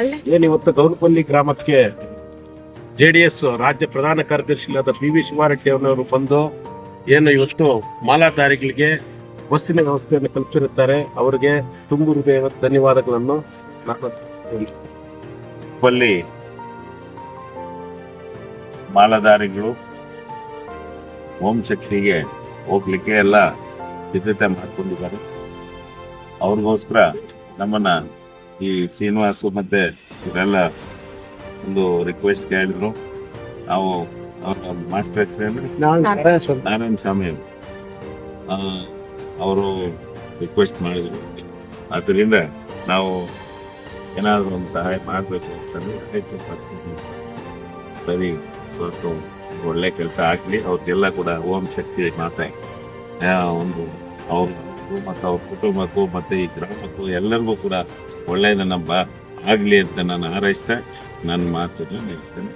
ಅಲ್ಲೇ? ಏನಿವತ್ತು ಗೌನಪಲ್ಲಿ ಗ್ರಾಮಕ್ಕೆ ಜೆ ಡಿ ಎಸ್ ರಾಜ್ಯ ಪ್ರಧಾನ ಕಾರ್ಯದರ್ಶಿಗಳಾದ ಪಿ ವಿ ಶಿವಾರೆಡ್ಡಿ ಅವರವರು ಬಂದು ಏನು ಇವಷ್ಟು ಮಾಲಾಧಾರಿಗಳಿಗೆ ಬಸ್ಸಿನ ವ್ಯವಸ್ಥೆಯನ್ನು ಕಲ್ಪಿಸಿರುತ್ತಾರೆ. ಅವರಿಗೆ ತುಂಬು ಹೃದಯದ ಧನ್ಯವಾದಗಳನ್ನು ಪಲ್ಲಿ ಬಲ್ಲಿ ಮಾಲಧಾರಿಗಳು ಓಂ ಶಕ್ತಿಗೆ ಹೋಗ್ಲಿಕ್ಕೆ ಎಲ್ಲ ಸಿದ್ಧತೆ ಮಾಡ್ಕೊಂಡಿದ್ದಾರೆ. ಅವ್ರಿಗೋಸ್ಕರ ನಮ್ಮನ್ನ ಈ ಶ್ರೀನಿವಾಸು ಮತ್ತೆ ಇವರೆಲ್ಲ ಒಂದು ರಿಕ್ವೆಸ್ಟ್ ಕೇಳಿದ್ರು. ನಾವು ಅವ್ರ ಮಾಸ್ಟರ್ ಹೆಸರೇನು ನಾರಾಯಣ ಸ್ವಾಮಿ. ಅವರು. ರಿಕ್ವೆಸ್ಟ್ ಮಾಡಿದ್ರು. ಆದ್ದರಿಂದ ನಾವು ಏನಾದರೂ ಒಂದು ಸಹಾಯ ಮಾಡಬೇಕು ಅಂತಂದ್ರೆ. ಸರಿ ಸ್ವಲ್ಪ ಒಳ್ಳೆ ಕೆಲಸ ಆಗಲಿ. ಅವ್ರಿಗೆಲ್ಲ ಕೂಡ ಓಂ ಶಕ್ತಿ ಮಾತೆ. ಒಂದು ಒಂದು ಅವ್ರಿಗೂ ಮತ್ತು ಅವ್ರ ಕುಟುಂಬಕ್ಕೂ ಮತ್ತು ಈ ಗ್ರಾಮಕ್ಕೂ ಎಲ್ಲರಿಗೂ ಕೂಡ ಒಳ್ಳೆಯದನ್ನ ಬ ಆಗಲಿ ಅಂತ ನಾನು ಹಾರೈಸ್ತಾ ನನ್ನ ಮಾತನ್ನು ನಿಲ್ತೇನೆ